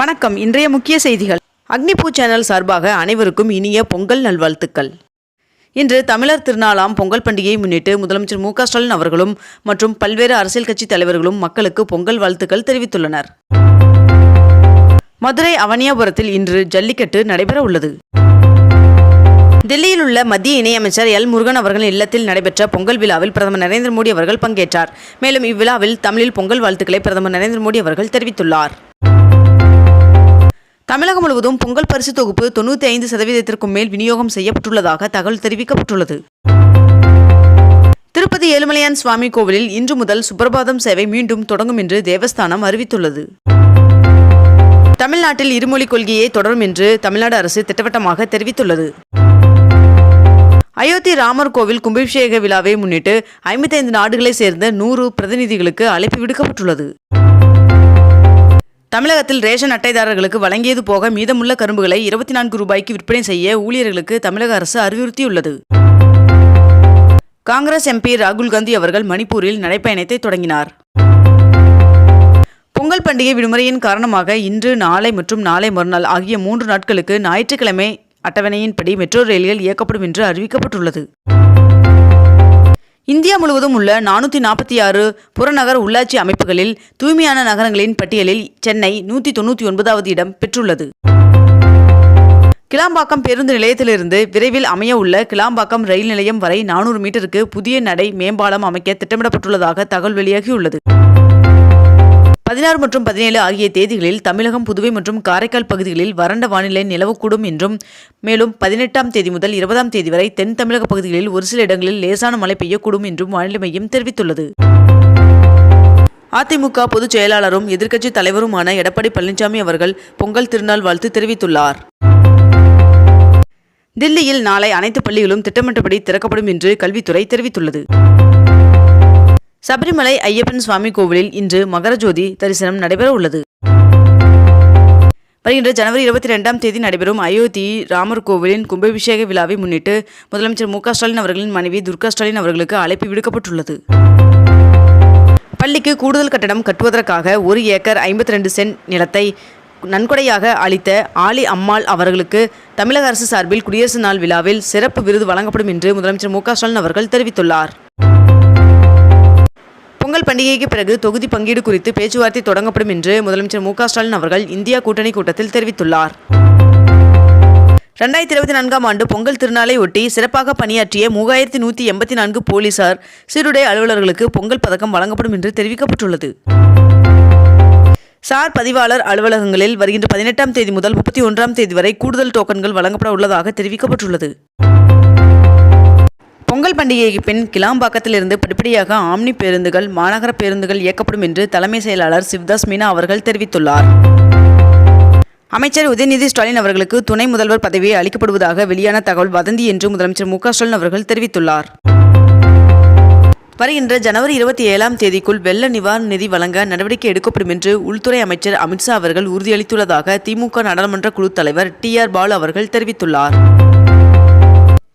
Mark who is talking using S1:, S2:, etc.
S1: வணக்கம். இன்றைய முக்கிய செய்திகள். அக்னிபூ சேனல் சார்பாக அனைவருக்கும் இனிய பொங்கல் நல்வாழ்த்துக்கள். இன்று தமிழர் திருநாளாம் பொங்கல் பண்டிகையை முன்னிட்டு முதலமைச்சர் மு ஸ்டாலின் அவர்களும் மற்றும் பல்வேறு அரசியல் கட்சி தலைவர்களும் மக்களுக்கு பொங்கல் வாழ்த்துக்கள் தெரிவித்துள்ளனர். மதுரை அவனியாபுரத்தில் இன்று ஜல்லிக்கட்டு நடைபெற உள்ளது. டெல்லியில் உள்ள மத்திய இணையமைச்சர் எல் முருகன் அவர்களின் இல்லத்தில் நடைபெற்ற பொங்கல் விழாவில் பிரதமர் நரேந்திர மோடி அவர்கள் பங்கேற்றார். மேலும் இவ்விழாவில் தமிழில் பொங்கல் வாழ்த்துக்களை பிரதமர் நரேந்திர மோடி அவர்கள் தெரிவித்துள்ளார். தமிழகம் முழுவதும் பொங்கல் பரிசு தொகுப்பு தொண்ணூற்றி ஐந்து சதவீதத்திற்கும் மேல் விநியோகம் செய்யப்பட்டுள்ளதாக தகவல் தெரிவிக்கப்பட்டுள்ளது. திருப்பதி ஏழுமலையான் சுவாமி கோவிலில் இன்று முதல் சுப்பிரபாதம் சேவை மீண்டும் தொடங்கும் என்று தேவஸ்தானம் அறிவித்துள்ளது. தமிழ்நாட்டில் இருமொழிக் கொள்கையே தொடரும் என்று தமிழ்நாடு அரசு திட்டவட்டமாக தெரிவித்துள்ளது. அயோத்தி ராமர் கோவில் கும்பாபிஷேக விழாவை முன்னிட்டு ஐம்பத்தைந்து நாடுகளைச் சேர்ந்த நூறு பிரதிநிதிகளுக்கு அழைப்பு விடுக்கப்பட்டுள்ளது. தமிழகத்தில் ரேஷன் அட்டைதாரர்களுக்கு வழங்கியது போக மீதமுள்ள கரும்புகளை இருபத்தி நான்கு ரூபாய்க்கு விற்பனை செய்ய ஊழியர்களுக்கு தமிழக அரசு அறிவுறுத்தியுள்ளது. காங்கிரஸ் எம்பி ராகுல் காந்தி அவர்கள் மணிப்பூரில் நடைப்பயணத்தை தொடங்கினார். பொங்கல் பண்டிகை விடுமுறையின் காரணமாக இன்று நாளை மற்றும் நாளை மறுநாள் ஆகிய மூன்று நாட்களுக்கு ஞாயிற்றுக்கிழமை அட்டவணையின்படி மெட்ரோ ரயில்கள் இயக்கப்படும் என்று அறிவிக்கப்பட்டுள்ளது. இந்தியா முழுவதும் உள்ள நானூற்றி நாற்பத்தி ஆறு புறநகர் உள்ளாட்சி அமைப்புகளில் தூய்மையான நகரங்களின் பட்டியலில் சென்னை நூற்றி தொண்ணூற்றி ஒன்பதாவது இடம் பெற்றுள்ளது. கிளாம்பாக்கம் பேருந்து நிலையத்திலிருந்து விரைவில் அமைய உள்ள கிளாம்பாக்கம் ரயில் நிலையம் வரை நானூறு மீட்டருக்கு புதிய நடை மேம்பாலம் அமைக்க திட்டமிடப்பட்டுள்ளதாக தகவல் வெளியாகியுள்ளது. பதினாறு மற்றும் பதினேழு ஆகிய தேதிகளில் தமிழகம் புதுவை மற்றும் காரைக்கால் பகுதிகளில் வறண்ட வானிலை நிலவக்கூடும் என்றும் மேலும் பதினெட்டாம் தேதி முதல் இருபதாம் தேதி வரை தென் தமிழக பகுதிகளில் ஒரு சில இடங்களில் லேசான மழை பெய்யக்கூடும் என்றும் வானிலை மையம் தெரிவித்துள்ளது. அதிமுக பொதுச் செயலாளரும் எதிர்க்கட்சி தலைவருமான எடப்பாடி பழனிசாமி அவர்கள் பொங்கல் திருநாள் வாழ்த்து தெரிவித்துள்ளார். தில்லியில் நாளை அனைத்து பள்ளிகளும் திட்டமிட்டபடி திறக்கப்படும் என்று கல்வித்துறை தெரிவித்துள்ளது. சபரிமலை ஐயப்பன் சுவாமி கோவிலில் இன்று மகரஜோதி தரிசனம் நடைபெற உள்ளது. வருகின்ற ஜனவரி இருபத்தி ரெண்டாம் தேதி நடைபெறும் அயோத்தி ராமர் கோவிலின் கும்பாபிஷேக விழாவை முன்னிட்டு முதலமைச்சர் மு ஸ்டாலின் அவர்களின் மனைவி துர்கா ஸ்டாலின் அவர்களுக்கு அழைப்பு விடுக்கப்பட்டுள்ளது. பள்ளிக்கு கூடுதல் கட்டடம் கட்டுவதற்காக ஒரு ஏக்கர் ஐம்பத்தி ரெண்டு சென்ட் நிலத்தை நன்கொடையாக அளித்த ஆலி அம்மாள் அவர்களுக்கு தமிழக அரசு சார்பில் குடியரசு நாள் விழாவில் சிறப்பு விருது வழங்கப்படும் என்று முதலமைச்சர் மு ஸ்டாலின் அவர்கள் தெரிவித்துள்ளார். பொங்கல் பண்டிகைக்கு பிறகு தொகுதி பங்கீடு குறித்து பேச்சுவார்த்தை தொடங்கப்படும் என்று முதலமைச்சர் மு ஸ்டாலின் அவர்கள் இந்தியா கூட்டணி கூட்டத்தில் தெரிவித்துள்ளார். ரெண்டாயிரத்தி இருபத்தி நான்காம் ஆண்டு பொங்கல் திருநாளை ஒட்டி சிறப்பாக பணியாற்றிய மூவாயிரத்தி நூற்றி எண்பத்தி நான்கு போலீசார் சீருடை அலுவலர்களுக்கு பொங்கல் பதக்கம் வழங்கப்படும் என்று தெரிவிக்கப்பட்டுள்ளது. சார் பதிவாளர் அலுவலகங்களில் வருகின்ற பதினெட்டாம் தேதி முதல் முப்பத்தி ஒன்றாம் தேதி வரை கூடுதல் டோக்கன்கள் வழங்கப்பட உள்ளதாக தெரிவிக்கப்பட்டுள்ளது. பொங்கல் பண்டிகைக்கு பின் கிளாம்பாக்கத்திலிருந்து படிப்படியாக ஆம்னி பேருந்துகள் மாநகர பேருந்துகள் இயக்கப்படும் என்று தலைமை செயலாளர் சிவ்தாஸ் மீனா அவர்கள் தெரிவித்துள்ளார். அமைச்சர் உதயநிதி ஸ்டாலின் அவர்களுக்கு துணை முதல்வர் பதவி அளிக்கப்படுவதாக வெளியான தகவல் வதந்தி என்று முதலமைச்சர் மு ஸ்டாலின் அவர்கள் தெரிவித்துள்ளார். வருகின்ற ஜனவரி இருபத்தி ஏழாம் தேதிக்குள் வெள்ள நிவாரண நிதி வழங்க நடவடிக்கை எடுக்கப்படும் என்று உள்துறை அமைச்சர் அமித்ஷா அவர்கள் உறுதியளித்துள்ளதாக திமுக நாடாளுமன்ற குழு தலைவர் டி ஆர் பாலு அவர்கள் தெரிவித்துள்ளார்.